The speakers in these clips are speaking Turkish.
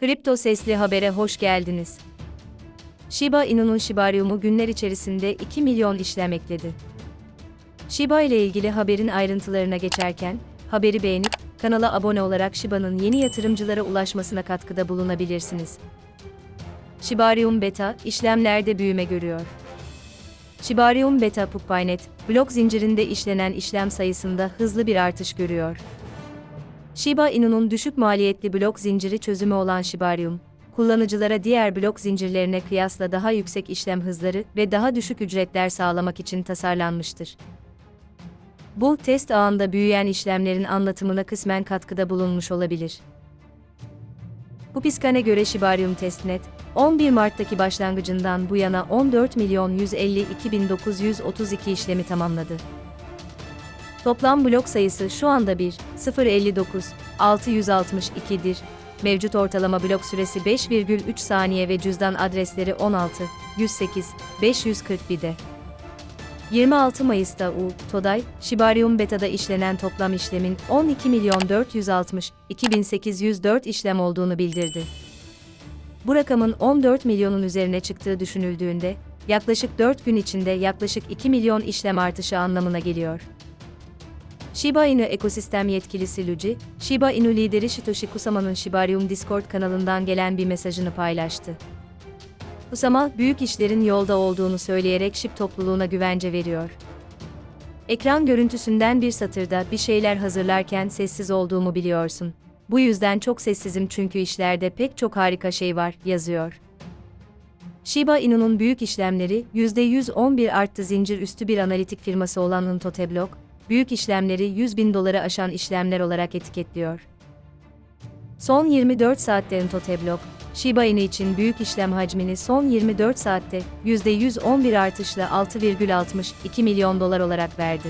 Kripto Sesli Haber'e hoş geldiniz. Shiba Inu'nun Shibarium'u günler içerisinde 2 milyon işlem ekledi. Shiba ile ilgili haberin ayrıntılarına geçerken, haberi beğenip, kanala abone olarak Shiba'nın yeni yatırımcılara ulaşmasına katkıda bulunabilirsiniz. Shibarium Beta, işlemlerde büyüme görüyor. Shibarium Beta Puppinet, blok zincirinde işlenen işlem sayısında hızlı bir artış görüyor. Shiba Inu'nun düşük maliyetli blok zinciri çözümü olan Shibarium, kullanıcılara diğer blok zincirlerine kıyasla daha yüksek işlem hızları ve daha düşük ücretler sağlamak için tasarlanmıştır. Bu, test ağında büyüyen işlemlerin anlatımına kısmen katkıda bulunmuş olabilir. Bu piskane göre Shibarium Testnet, 11 Mart'taki başlangıcından bu yana 14 milyon 152 bin 932 işlemi tamamladı. Toplam blok sayısı şu anda 1, 059, 662'dir. Mevcut ortalama blok süresi 5,3 saniye ve cüzdan adresleri 16, 108, 541'de. 26 Mayıs'ta U, Today, Shibarium Beta'da işlenen toplam işlemin 12 milyon 460, 2804 işlem olduğunu bildirdi. Bu rakamın 14 milyonun üzerine çıktığı düşünüldüğünde, yaklaşık 4 gün içinde yaklaşık 2 milyon işlem artışı anlamına geliyor. Shiba Inu ekosistem yetkilisi Luigi, Shiba Inu lideri Satoshi Kusama'nın Shibarium Discord kanalından gelen bir mesajını paylaştı. Kusama, büyük işlerin yolda olduğunu söyleyerek SHIB topluluğuna güvence veriyor. Ekran görüntüsünden bir satırda bir şeyler hazırlarken sessiz olduğumu biliyorsun. Bu yüzden çok sessizim çünkü işlerde pek çok harika şey var, yazıyor. Shiba Inu'nun büyük işlemleri %111 arttı zincir üstü bir analitik firması olan Intoteblock, büyük işlemleri 100 bin doları aşan işlemler olarak etiketliyor. Son 24 saatte Intoteblock, Shiba Inu için büyük işlem hacmini son 24 saatte %111 artışla 6,62 milyon dolar olarak verdi.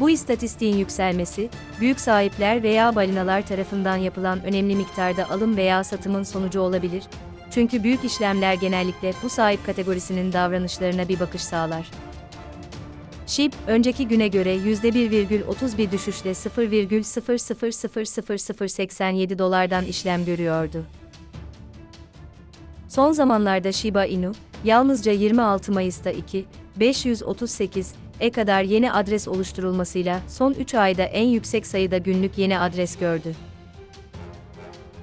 Bu istatistiğin yükselmesi, büyük sahipler veya balinalar tarafından yapılan önemli miktarda alım veya satımın sonucu olabilir, çünkü büyük işlemler genellikle bu sahip kategorisinin davranışlarına bir bakış sağlar. SHIB, önceki güne göre %1,31 düşüşle 0,000087 dolardan işlem görüyordu. Son zamanlarda Shiba Inu, yalnızca 26 Mayıs'ta 2, 538 e kadar yeni adres oluşturulmasıyla son 3 ayda en yüksek sayıda günlük yeni adres gördü.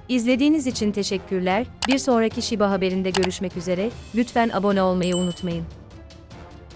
İzlediğiniz için teşekkürler. Bir sonraki Shiba haberinde görüşmek üzere. Lütfen abone olmayı unutmayın.